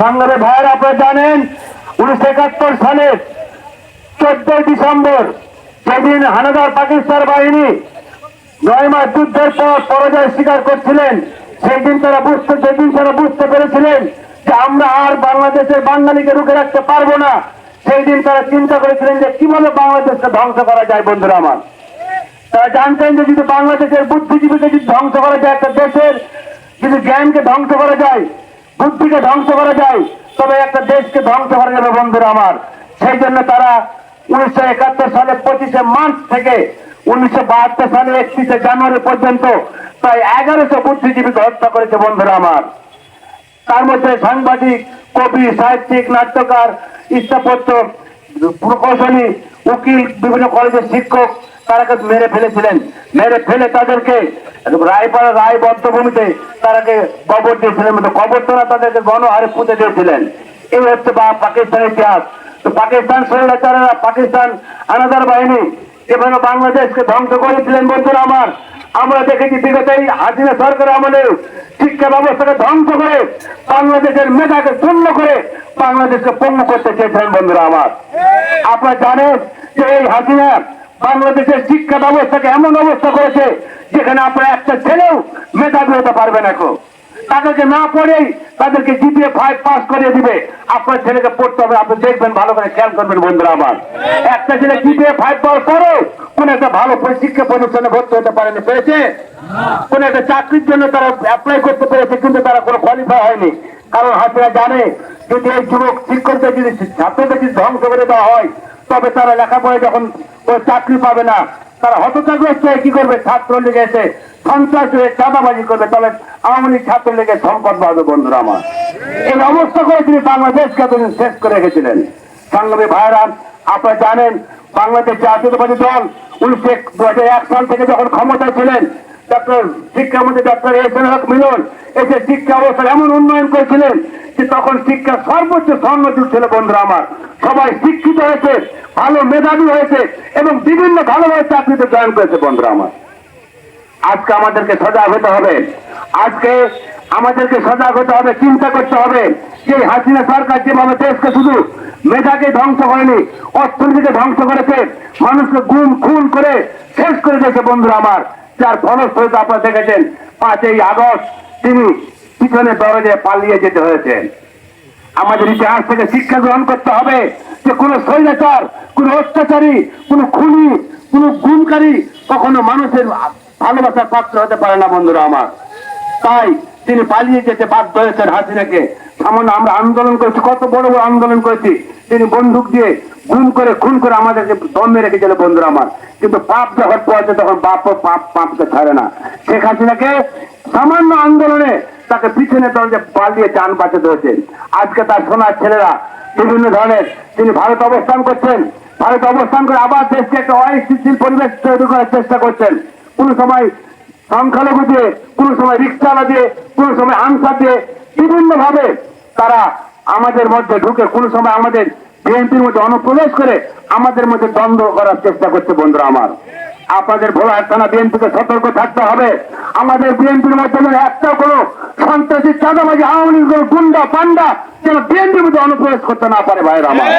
সংগ্রামে ভাইয়ের আপনারা জানেন, উনিশশো একাত্তর সালের চোদ্দই ডিসেম্বর যেদিন হানাদার পাকিস্তান বাহিনী নয় মাস যুদ্ধের পর পরাজয় স্বীকার করছিলেন সেই দিন তারা বুঝতে সেদিন তারা বুঝতে পেরেছিলেন যে আমরা আর বাংলাদেশের বাঙালিকে রুখে রাখতে পারব না সেই দিন তারা চিন্তা করেছিলেন যে কীভাবে বাংলাদেশকে ধ্বংস করা যায়, বন্ধুরা আমার। তারা জানতেন যে যদি বাংলাদেশের বুদ্ধিজীবীকে যদি ধ্বংস করা যায়, একটা দেশের যদি জ্ঞানকে ধ্বংস করা যায় বুদ্ধিকে ধ্বংস করা যায়, তবে একটা দেশকে ধ্বংস করা যাবে, বন্ধুরা আমার। সেই জন্য তারা উনিশশো একাত্তর সালে পঁচিশে মার্চ থেকে উনিশশো বাহাত্তর সালে একত্রিশে জানুয়ারি পর্যন্ত প্রায় এগারোশো বুদ্ধিজীবীকে হত্যা করেছে, বন্ধুরা আমার। তার মধ্যে সাংবাদিক, কবি, সাহিত্যিক, নাট্যকার স্থাপত্য প্রকৌশলী, উকিল, বিভিন্ন কলেজের শিক্ষক তারাকে মেরে ফেলেছিলেন। মেরে ফেলে তাদেরকে রায়পাড়া রায় বদ্ধভূমিতে তারাকে কবর দিয়েছিলেন কবর তো না তাদেরকে গণহারে পুঁতে দিয়েছিলেন। এই হচ্ছে পাকিস্তানের ইতিহাস। তো পাকিস্তান স্বৈরাচারেরা পাকিস্তান আনাদার বাহিনী এভাবে বাংলাদেশকে ধ্বংস করেছিলেন বন্ধুরা আমার। আমরা দেখেছি বিগত এই হাসিনা সরকার আমলে শিক্ষা ব্যবস্থাকে ধ্বংস করে বাংলাদেশের মেধাকে শূন্য করে বাংলাদেশকে পণ্য করতে চেয়েছিলেন বন্ধুরা আমার। আপনারা জানেন যে এই হাসিনা বাংলাদেশের শিক্ষা ব্যবস্থাকে এমন অবস্থা করেছে, যেখানে আপনারা একটা ছেলেও মেধাবী হতে পারবেন এখন তাদেরকে না পড়েই তাদেরকে জিপিএ ফাইভ পাস করিয়ে দিবে, আপনার ছেলেকে পড়তে হবে। আপনি দেখবেন, ভালো করে খেয়াল করবেন বন্ধুরা আমার। একটা ছেলে জিপিএ ফাইভ পাওয়ার পরে কোন একটা ভালো শিক্ষা প্রতিষ্ঠানে ভর্তি হতে পারেনি, পেরেছে? কোন একটা চাকরির জন্য তারা অ্যাপ্লাই করতে পেরেছে, কিন্তু তারা কোনো কোয়ালিফাই হয়নি। কারণ হাসিনা জানে, যদি এই যুবক শিক্ষকদের যদি ছাত্রদের যদি ধ্বংস করে দেওয়া হয় তবে তারা লেখাপড়ে যখন চাকরি পাবে না, তারা হতচাগ্রস্ত হয়ে কি করবে? ছাত্র লীগে এসে সন্ত্রাস হয়ে চাঁদাবাজি করবে। তবে আওয়ামী লীগ ছাত্র লীগের সংকট বাড়বে বন্ধুরা আমার। এই অবস্থা করে তিনি বাংলাদেশকে এতদিন শেষ করে রেখেছিলেন। সংগ্রামী ভাইরা আপনারা জানেন, বাংলাদেশ জাতীয়তাবাদী দল উনিশশো এক সাল থেকে যখন ক্ষমতায় ছিলেন ডক্টর শিক্ষামন্ত্রী doctor S N Haque Milon এসে শিক্ষা অবস্থার এমন উন্নয়ন করেছিলেন যে তখন শিক্ষা সর্বোচ্চ স্বর্ণযুগ ছিল বন্ধুরা আমার। সবাই শিক্ষিত হয়েছে, ভালো মেধাবী হয়েছে এবং বিভিন্ন ভালোভাবে চাকরিতে জয়েন করেছে বন্ধুরা আমার। আজকে আমাদেরকে সজাগ হতে হবে। আজকে আমাদেরকে সজাগ হতে হবে, চিন্তা করতে হবে যে হাসিনা সরকার যেভাবে দেশকে শুধু মেধাকে ধ্বংস করেনি, অর্থনীতিকে ধ্বংস করেছে, মানুষকে গুম, খুন করে শেষ করে দিয়েছে বন্ধুরা আমার। যার ফলস্বরূপ আপনারা দেখেছেন, পাঁচই আগস্ট তিনি পিছনে দরজে পালিয়ে যেতে হয়েছে আমাদের ইতিহাস থেকে শিক্ষা গ্রহণ করতে হবে যে কোন স্বৈরাচার, কোন অত্যাচারী, কোন খুনি, কোন গুমকারী কখনো মানুষের ভালোবাসার পাত্র হতে পারে না, বন্ধুরা আমার। তাই তিনি পালিয়ে যেতে বাধ্য হয়েছেন হাসিনাকে। সামান্য আমরা আন্দোলন করেছি, কত বড় বড় আন্দোলন করেছি। তিনি বন্দুক দিয়ে গুম করে, খুন করে আমাদেরকে দমে রেখেছিল বন্ধুরা আমার। কিন্তু পাপ যখন পড়ছে তখন বাপ পাপ পাপকে ছাড়ে না। শেখ হাসিনাকে সামান্য আন্দোলনে তাকে পিছনে দরজা পালিয়ে যান বাঁচাতে হয়েছে। আজকে তার সোনার ছেলেরা বিভিন্ন ধরনের তিনি ভারত অবস্থান করছেন। ভারত অবস্থান করে আবার দেশকে একটা অস্থিতিশীল পরিবেশ তৈরি করার চেষ্টা করছেন। কোন সময় সংখ্যালঘু দিয়ে, কোন সময় রিক্সাওয়ালা দিয়ে, কোন সময় আনসার দিয়ে বিভিন্ন ভাবে তারা আমাদের মধ্যে ঢুকে কোন সময় আমাদের বিএনপির মধ্যে অনুপ্রবেশ করে আমাদের মধ্যে দ্বন্দ্ব করার চেষ্টা করছে বন্ধুরা আমার। আপনাদের ভোলা থানা বিএনপিকে সতর্ক থাকতে হবে। আমাদের বিএনপির মধ্যে যেন একটা কোনো সন্ত্রাসী, চাঁদাবাজি, আওয়ামী লীগ গুন্ডা, পান্ডা যেন বিএনপির মধ্যে অনুপ্রবেশ করতে না পারে ভাইয়ের আমার।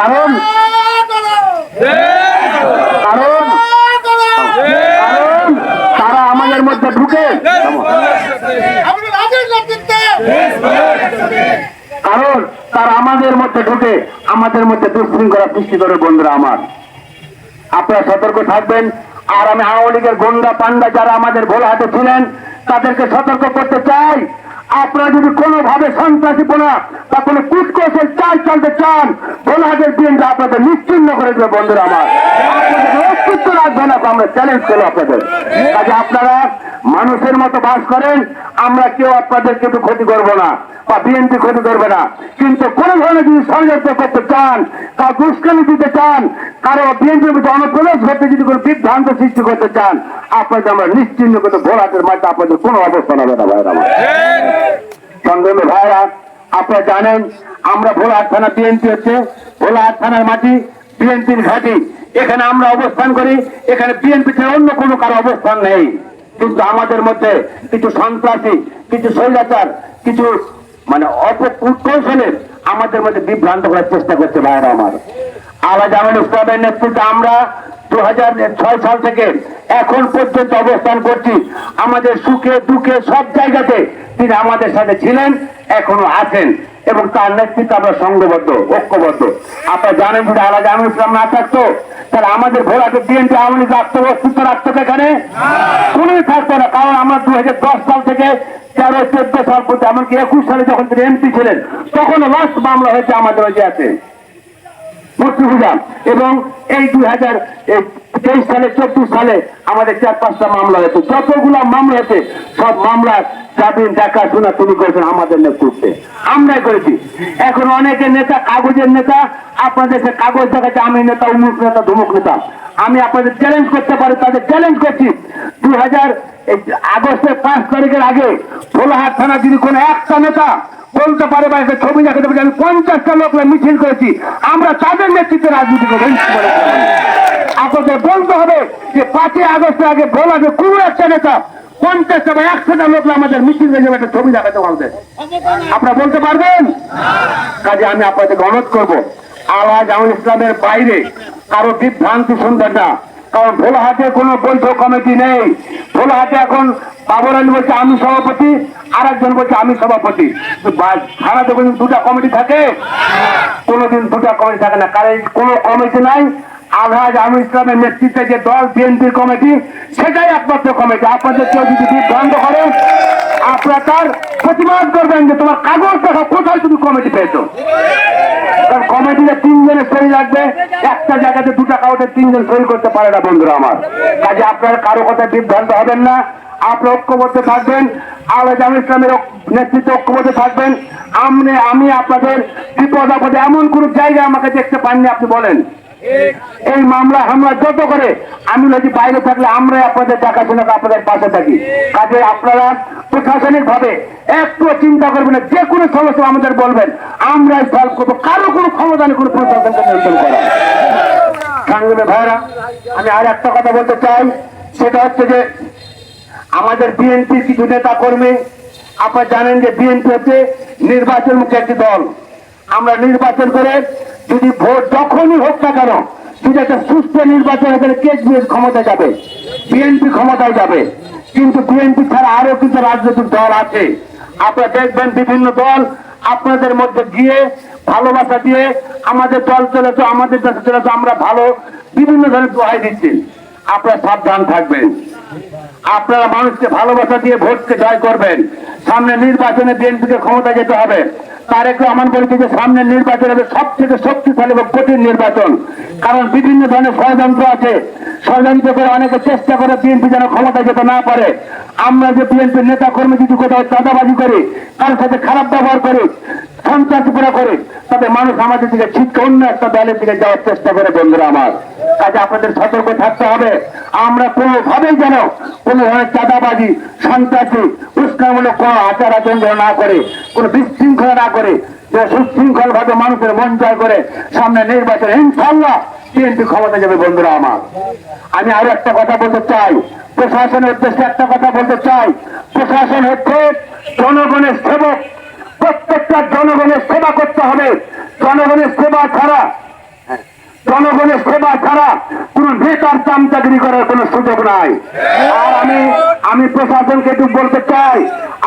কারণ কারণ কারণ তারা আমাদের মধ্যে ঢুকে আমাদের রাজের নেতৃত্বে কারণ তারা আমাদের মধ্যে ঢুকে আমাদের মধ্যে দুশৃঙ্খলা সৃষ্টি করে, বন্ধুরা আমার। আপনারা সতর্ক থাকবেন। আর আমি আওয়ামী লীগের গন্ডা পান্ডা যারা আমাদের ভোলাহাটে ছিলেন, তাদেরকে সতর্ক করতে চাই। আপনারা যদি কোনোভাবে সন্ত্রাসীপনা বা কোনো কুটকৌশল চাল চলতে চান ভোলাহাটের বিএনপি আপনাদের নিশ্চিন্ন করে দেবে, বন্ধুরা আমার। আপনাদের অস্তিত্ব রাখবে না আমরা চ্যালেঞ্জ করব আপনাদের। কাজে আপনারা মানুষের মতো বাস করেন, আমরা কেউ আপনাদেরকে একটু ক্ষতি করব না বা বিএনপি ক্ষতি করবে না। কিন্তু কোন ধরনের যদি ষড়যন্ত্র করতে চান কারও দুষ্কানি দিতে চান, কারও বিএনপির মধ্যে অনুপ্রবেশ করতে যদি কোনো বিভ্রান্ত সৃষ্টি করতে চান, আপনাদের আমরা নিশ্চিন্ন করতে ভোলাটের মাঠে আপনাদের কোনো অবস্থান হবে না ভাইরা সংগ্রামী ভাইরা আপনারা জানেন, আমরা ভোলাহাট থানা বিএনপি হচ্ছে ভোলাহাট থানার মাটি বিএনপির ঘাঁটি। এখানে আমরা অবস্থান করি, এখানে বিএনপি ছাড়া অন্য কোনো কারও অবস্থান নেই। কিন্তু আমাদের মধ্যে কিছু সন্ত্রাসী, কিছু স্বৈরাচার, কিছু মানে অল্প কৌশলে আমাদের মধ্যে বিভ্রান্ত করার চেষ্টা করছে ভাইরা আমার। আলা জামিন ইসলামের নেতৃত্বে আমরা দু সাল থেকে এখন পর্যন্ত অবস্থান করছি। আমাদের সুখে দুঃখে সব জায়গাতে তিনি আমাদের সাথে ছিলেন, এখনও আছেন। এবং তার নেতৃত্বে আমরা সংঘবদ্ধ, ঐক্যবদ্ধ। আপনারা জানেন যদি আলাদা আমি ইসলাম না থাকতো, তাহলে আমাদের ঘোড়াকে বিএনপি আওয়ামী লীগ রাখতো অস্তিত্ব রাখতো এখানে কোনোই থাকতো না, কারণ আমরা দু হাজার দশ সাল থেকে তেরো চোদ্দ সাল পর্যন্ত, এমনকি একুশ সালে যখন তিনি এমপি ছিলেন তখন লাস্ট মামলা হয়েছে আমাদের ওই আছে। মুক্তিপূজা এবং এই দুই হাজার তেইশ সালে, চব্বিশ সালে আমাদের চার পাঁচটা মামলা হয়েছে। যতগুলো মামলা হয়েছে, সব মামলার জামিন দেখাশোনা তুমি করেছেন আমাদের নেতৃত্বে। আমরাই করেছি। এখন অনেকে নেতা, কাগজের নেতা, আপনাদের সে কাগজ দেখাচ্ছে, আমি নেতা, উমুক নেতা, ধুমুক নেতা। আমি আপনাদের চ্যালেঞ্জ করতে পারি, তাদের চ্যালেঞ্জ করছি। দুই হাজার আগস্টের পাঁচ তারিখের আগে, ভোলাহাট থানা যদি কোনো একটা নেতা বলতে পারে বা একটা ছবি দেখাতে পারে আমি পঞ্চাশটা লোক মিছিল করেছি। আমরা তাদের নেতৃত্বে রাজনীতি করে আপনাদের বলতে হবে যে পাঁচই আগস্টের আগে বলা যে কোনো একটা নেতা পঞ্চাশটা বা একশোটা লোক আমাদের মিছিল যাবে, একটা ছবি দেখাতে পারবে আপনারা বলতে পারবেন? কাজে আমি আপনাদের অনুরোধ করব, আওয়াজ আমিন ইসলামের বাইরে কারও বিভ্রান্তি শুনবেন না। কারণ ভোলাহাটে কোনো বৈধ কমিটি নেই। ভোলাহাটে এখন বাবর আলী বলছে, আমি সভাপতি আর একজন বলছে, আমি সভাপতি। থানাতে কোনদিন দুটা কমিটি থাকে। কোনোদিন দুটা কমিটি থাকে না। কারণ কোনো কমিটি নাই। আলহাজ আমি ইসলামের নেতৃত্বে যে দল বিএনপির কমিটি, সেটাই একমাত্র কমিটি। আপনাদের কেউ যদি বিভ্রান্ত করে, আপনারা তার প্রতিবাদ করবেন যে তোমার কাগজ দেখা কোথায় তুমি কমিটি পেয়েছ? কারণ কমিটিতে তিনজনের সই লাগবে, একটা জায়গাতে দুটা কাউতে তিনজন সই করতে পারে না, বন্ধুরা আমার। কাজে আপনারা কারও কথায় বিভ্রান্ত হবেন না। আপনারা ঐক্যবদ্ধ থাকবেন জাম ইসলামের নেতৃত্বে ঐক্যবদ্ধ থাকবেন। আমনে আমি আপনাদের বিপদ আপদে এমন কোন জায়গা আমাকে দেখতে পাননি, আপনি বলেন। এই মামলা, হামলা যত করে, আমি যদি বাইরে থাকলে আমরা আপনাদের দেখাশোনা আপনাদের পাশে থাকি। কাজে আপনারা প্রশাসনিক ভাবে একটু চিন্তা করবেন যে কোনো সমস্যা আমাদের বলবেন। আমরা সলভ করব। কারও কোনো ক্ষমতা নেই, কোনো প্রশাসনকে নিয়ন্ত্রণ করা। সংগ্রামী ভাইরা, আমি আর একটা কথা বলতে চাই, সেটা হচ্ছে যে আমাদের বিএনপির কিছু নেতা কর্মী আপনারা জানেন যে বিএনপি হচ্ছে নির্বাচন মুখে একটি দল। আমরা নির্বাচন করে যদি ভোট যখনই হোক না কেন যদি একটা সুস্থ নির্বাচন এখানে কে ক্ষমতা যাবে, বিএনপি ক্ষমতায় যাবে। কিন্তু বিএনপি ছাড়া আরও কিছু রাজনৈতিক দল আছে। আপনারা দেখবেন বিভিন্ন দল আপনাদের মধ্যে গিয়ে ভালোবাসা দিয়ে আমাদের দল চলেছে, আমাদের দেশে চলেছে, আমরা ভালো, বিভিন্ন ধরনের দোহাই দিচ্ছি আপনারা সাবধান থাকবেন। আপনারা মানুষকে ভালোবাসা দিয়ে ভোটকে জয় করবেন। সামনে নির্বাচনে বিএনপিকে ক্ষমতা যেতে হবে। তারেক রহমান বলছে যে সামনের নির্বাচন হবে সব থেকে শক্তিশালী এবং কঠিন নির্বাচন। কারণ বিভিন্ন ধরনের ষড়যন্ত্র আছে। ষড়যন্ত্র করে অনেকে চেষ্টা করে বিএনপি যেন ক্ষমতা যেতে না পারে। আমরা যে বিএনপির নেতা কর্মী যদি কোথাও চাঁদাবাজি করি, কারোর সাথে খারাপ ব্যবহার করি সন্ত্রাসীপুরা করে, তবে মানুষ আমাদের দিকে ছিটকে অন্য একটা দলের দিকে যাওয়ার চেষ্টা করে বন্ধুরা আমার। কাজে আপনাদের সতর্ক থাকতে হবে। আমরা কোনোভাবেই যেন কোনো ধরনের চাঁদাবাজি, সন্ত্রাসী উস্কামূলক কোনো আচার আচরণ না করে, কোনো বিশৃঙ্খলা না করে যে সুশৃঙ্খল ভাবে মানুষের মন জয় করে সামনে নির্বাচন ইনশাল্লাহ বিএনপি ক্ষমতা যাবে, বন্ধুরা আমার। আমি আরও একটা কথা বলতে চাই। প্রশাসনের উদ্দেশ্যে একটা কথা বলতে চাই। প্রশাসন হচ্ছে জনগণের সেবক। প্রত্যেকটা জনগণের সেবা করতে হবে। জনগণের সেবা ছাড়া জনগণের সেবা ছাড়া কোন নেতার চামচাগিরি করার কোন সুযোগ নাই। আর আমি আমি প্রশাসনকে একটু বলতে চাই,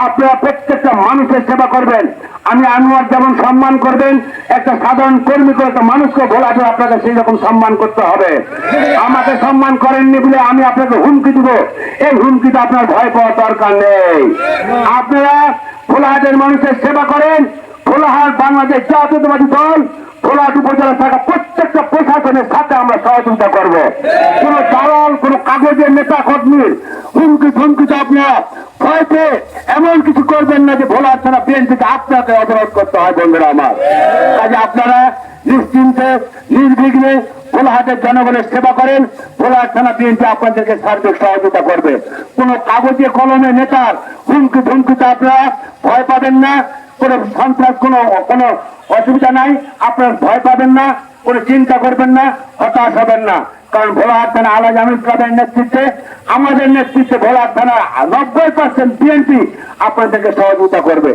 আপনারা প্রত্যেকটা মানুষের সেবা করবেন। আমি আনোয়ার যেমন সম্মান করবেন, একটা সাধারণ কর্মী করে একটা মানুষকে যায় আপনাকে সেই রকম সম্মান করতে হবে। আমাকে সম্মান করেননি বলে আমি আপনাকে হুমকি দিব। এই হুমকিতে আপনার ভয় পাওয়ার দরকার নেই। আপনারা ভোলাহাটের মানুষের সেবা করেন। ভোলাহাট বাংলাদেশ জাতীয়তাবাদী দল ভোলাহাট উপজেলা থাকা প্রত্যেকটা প্রশাসনের সাথে আমরা সহযোগিতা করব। কোন দালাল, কোন কাগজের নেতা কর্মীর হুমকি ধুমকিতে আপনারা ভয় পেয়ে এমন কিছু করবেন না যে ভোলাহাট থানা থেকে আপনাকে অবরোধ করতে হয়, বন্ধুরা আমার। কাজে আপনারা নিশ্চিন্তে, নির্বিঘ্নে ভোলাহাটের জনগণের সেবা করেন। ভোলাহাট থানা বিএনপি আপনাদেরকে সার্বিক সহযোগিতা করবে। কোন কাগজে কলমে নেতার হুমকি ধুমকিতে আপনারা ভয় পাবেন না। কোনো সন্ত্রাস, কোনো কোনো অসুবিধা নাই। আপনারা ভয় পাবেন না, কোনো চিন্তা করবেন না, হতাশ হবেন না। কারণ ভোলাহাট থানা আলাজ আমির ক্লাবের নেতৃত্বে, আমাদের নেতৃত্বে ভোলাহাট থানা নব্বই পার্সেন্ট বিএনপি আপনাদেরকে সহযোগিতা করবে।